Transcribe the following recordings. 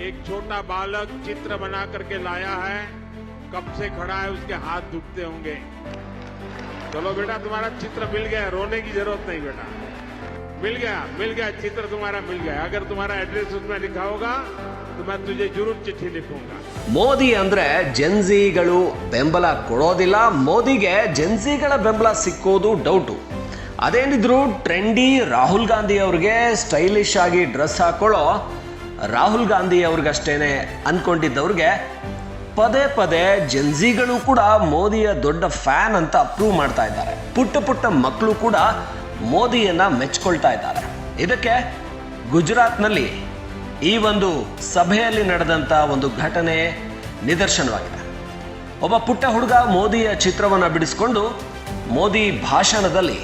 एक छोटा बालक चित्र बना करके लाया है कब से खड़ा है उसके हाथ दुखते होंगे चलो बेटा तुम्हारा चित्र मिल गया रोने की जरूरत नहीं बेटा मिल गया मिल गया चित्र तुम्हारा मिल गया अगर तुम्हारा एड्रेस उसमें लिखा होगा तो मैं तुझे जरूर चिट्ठी लिखूंगा ಮೋದಿ ಅಂದ್ರೆ ಜೆನ್ಸಿಗಳು ಬೆಂಬಲ ಕೊಡೋದಿಲ್ಲ ಮೋದಿಗೆ ಜೆನ್ಸಿಗಳ ಬೆಂಬಲ ಸಿಕ್ಕೋದು ಡೌಟು ಅದೇನಿದ್ರು ಟ್ರೆಂಡಿ ರಾಹುಲ್ ಗಾಂಧಿ ಅವ್ರಿಗೆ ಸ್ಟೈಲಿಶ್ ಆಗಿ ಡ್ರೆಸ್ ಹಾಕೊಳ್ಳೋ ರಾಹುಲ್ ಗಾಂಧಿ ಅವ್ರಿಗಷ್ಟೇನೆ ಅನ್ಕೊಂಡಿದ್ದವ್ರಿಗೆ ಪದೇ ಪದೇ ಜನ್ಸಿಗಳು ಕೂಡ ಮೋದಿಯ ದೊಡ್ಡ ಫ್ಯಾನ್ ಅಂತ ಅಪ್ರೂವ್ ಮಾಡ್ತಾ ಇದ್ದಾರೆ. ಪುಟ್ಟ ಪುಟ್ಟ ಮಕ್ಕಳು ಕೂಡ ಮೋದಿಯನ್ನ ಮೆಚ್ಕೊಳ್ತಾ ಇದ್ದಾರೆ. ಇದಕ್ಕೆ ಗುಜರಾತ್ನಲ್ಲಿ ಈ ಒಂದು ಸಭೆಯಲ್ಲಿ ನಡೆದಂಥ ಒಂದು ಘಟನೆ ನಿದರ್ಶನವಾಗಿದೆ. ಒಬ್ಬ ಪುಟ್ಟ ಹುಡುಗ ಮೋದಿಯ ಚಿತ್ರವನ್ನು ಬಿಡಿಸಿಕೊಂಡು ಮೋದಿ ಭಾಷಣದಲ್ಲಿ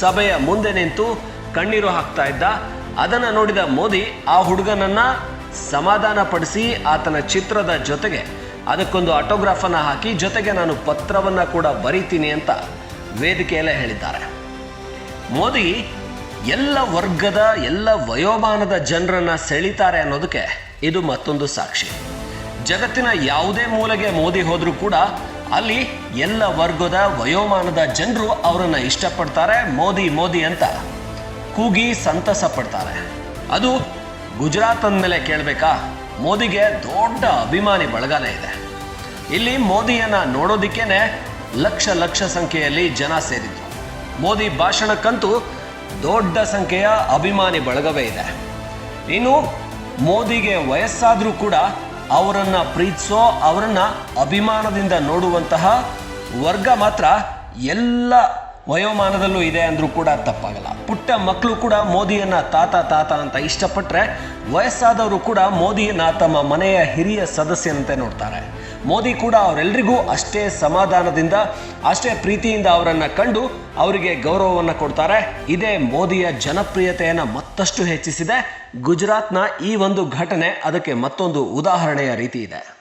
ಸಭೆಯ ಮುಂದೆ ನಿಂತು ಕಣ್ಣೀರು ಹಾಕ್ತಾ ಇದ್ದ ಅದನ್ನು ನೋಡಿದ ಮೋದಿ ಆ ಹುಡುಗನನ್ನ ಸಮಾಧಾನ ಪಡಿಸಿ ಆತನ ಚಿತ್ರದ ಜೊತೆಗೆ ಅದಕ್ಕೊಂದು ಆಟೋಗ್ರಾಫನ್ನು ಹಾಕಿ ಜೊತೆಗೆ ನಾನು ಪತ್ರವನ್ನು ಕೂಡ ಬರೀತೀನಿ ಅಂತ ವೇದಿಕೆಯಲ್ಲೇ ಹೇಳಿದ್ದಾರೆ. ಮೋದಿ ಎಲ್ಲ ವರ್ಗದ, ಎಲ್ಲ ವಯೋಮಾನದ ಜನರನ್ನ ಸೆಳೀತಾರೆ ಅನ್ನೋದಕ್ಕೆ ಇದು ಮತ್ತೊಂದು ಸಾಕ್ಷಿ. ಜಗತ್ತಿನ ಯಾವುದೇ ಮೂಲೆಗೆ ಮೋದಿ ಹೋದರೂ ಕೂಡ ಅಲ್ಲಿ ಎಲ್ಲ ವರ್ಗದ, ವಯೋಮಾನದ ಜನರು ಅವರನ್ನು ಇಷ್ಟಪಡ್ತಾರೆ, ಮೋದಿ ಮೋದಿ ಅಂತ. ಕೂಗಿ ಸಂತಸ ಪಡ್ತಾರೆ. ಅದು ಗುಜರಾತ್ ಅಂದಮೇಲೆ ಕೇಳಬೇಕಾ? ಮೋದಿಗೆ ದೊಡ್ಡ ಅಭಿಮಾನಿ ಬಳಗನೇ ಇದೆ. ಇಲ್ಲಿ ಮೋದಿಯನ್ನು ನೋಡೋದಿಕ್ಕೇನೆ ಲಕ್ಷ ಲಕ್ಷ ಸಂಖ್ಯೆಯಲ್ಲಿ ಜನ ಸೇರಿದ್ರು. ಮೋದಿ ಭಾಷಣಕ್ಕಂತೂ ದೊಡ್ಡ ಸಂಖ್ಯೆಯ ಅಭಿಮಾನಿ ಬಳಗವೇ ಇದೆ. ಇನ್ನು ಮೋದಿಗೆ ವಯಸ್ಸಾದರೂ ಕೂಡ ಅವರನ್ನು ಪ್ರೀತಿಸೋ, ಅವರನ್ನು ಅಭಿಮಾನದಿಂದ ನೋಡುವಂತಹ ವರ್ಗ ಮಾತ್ರ ಎಲ್ಲ ವಯೋಮಾನದಲ್ಲೂ ಇದೆ ಅಂದರೂ ಕೂಡ ತಪ್ಪಾಗಲ್ಲ. ಪುಟ್ಟ ಮಕ್ಕಳು ಕೂಡ ಮೋದಿಯನ್ನ ತಾತ ತಾತ ಅಂತ ಇಷ್ಟಪಟ್ಟರೆ ವಯಸ್ಸಾದವರು ಕೂಡ ಮೋದಿಯನ್ನ ತಮ್ಮ ಮನೆಯ ಹಿರಿಯ ಸದಸ್ಯನಂತೆ ನೋಡ್ತಾರೆ. ಮೋದಿ ಕೂಡ ಅವರೆಲ್ಲರಿಗೂ ಅಷ್ಟೇ ಸಮಾಧಾನದಿಂದ, ಅಷ್ಟೇ ಪ್ರೀತಿಯಿಂದ ಅವರನ್ನು ಕಂಡು ಅವರಿಗೆ ಗೌರವವನ್ನು ಕೊಡ್ತಾರೆ. ಇದೇ ಮೋದಿಯ ಜನಪ್ರಿಯತೆಯನ್ನು ಮತ್ತಷ್ಟು ಹೆಚ್ಚಿಸಿದೆ. ಗುಜರಾತ್ನ ಈ ಒಂದು ಘಟನೆ ಅದಕ್ಕೆ ಮತ್ತೊಂದು ಉದಾಹರಣೆಯ ರೀತಿ ಇದೆ.